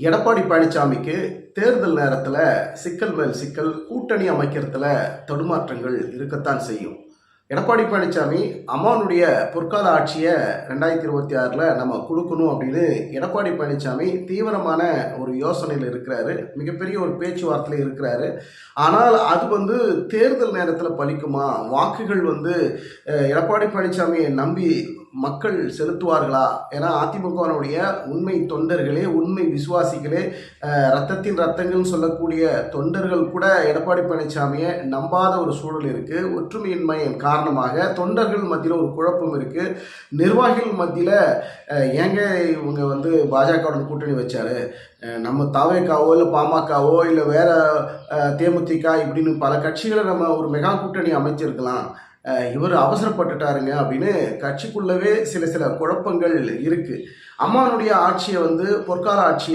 எடப்பாடி பழனிசாமிக்கு தேர்தல் நேரத்தில் சிக்கல் மேல் சிக்கல் கூட்டணி அமைக்கிறதுல தடுமாற்றங்கள் இருக்கத்தான் செய்யும். எடப்பாடி பழனிசாமி அம்மானுடைய பொற்கால ஆட்சியை ரெண்டாயிரத்தி இருபத்தி ஆறில் நம்ம கொடுக்கணும் அப்படின்னு எடப்பாடி பழனிசாமி தீவிரமான ஒரு யோசனையில் இருக்கிறாரு. மிகப்பெரிய ஒரு பேச்சுவார்த்தையில் இருக்கிறாரு. ஆனால் அது வந்து தேர்தல் நேரத்தில் பலிக்குமா? வாக்குகள் வந்து எடப்பாடி பழனிசாமியை நம்பி மக்கள் செலுத்துவார்களா? ஏன்னா அதிமுகவினுடைய உண்மை தொண்டர்களே உண்மை விசுவாசிகளே ரத்தத்தின் ரத்தங்கள்னு சொல்லக்கூடிய தொண்டர்கள் கூட எடப்பாடி பழனிசாமியை நம்பாத ஒரு சூழல் இருக்குது ஒற்றுமையின்மையின் காரணமாக தொண்டர்கள் மத்தியில் ஒரு குழப்பம் இருக்குது நிர்வாகிகள் மத்தியில் ஏங்க இவங்க வந்து பாஜகவுடன் கூட்டணி வச்சார்? நம்ம தாவேக்காவோ இல்லை பாமகவோ இல்லை வேறு தேமுதிக இப்படின்னு பல கட்சிகளை நம்ம ஒரு மெகா கூட்டணி அமைச்சிருக்கலாம். இவர் அவசரப்பட்டுட்டாருங்க அப்படின்னு கட்சிக்குள்ளவே சில சில குழப்பங்கள் இருக்கு. அம்மானுடைய ஆட்சியை வந்து பொற்கால ஆட்சியை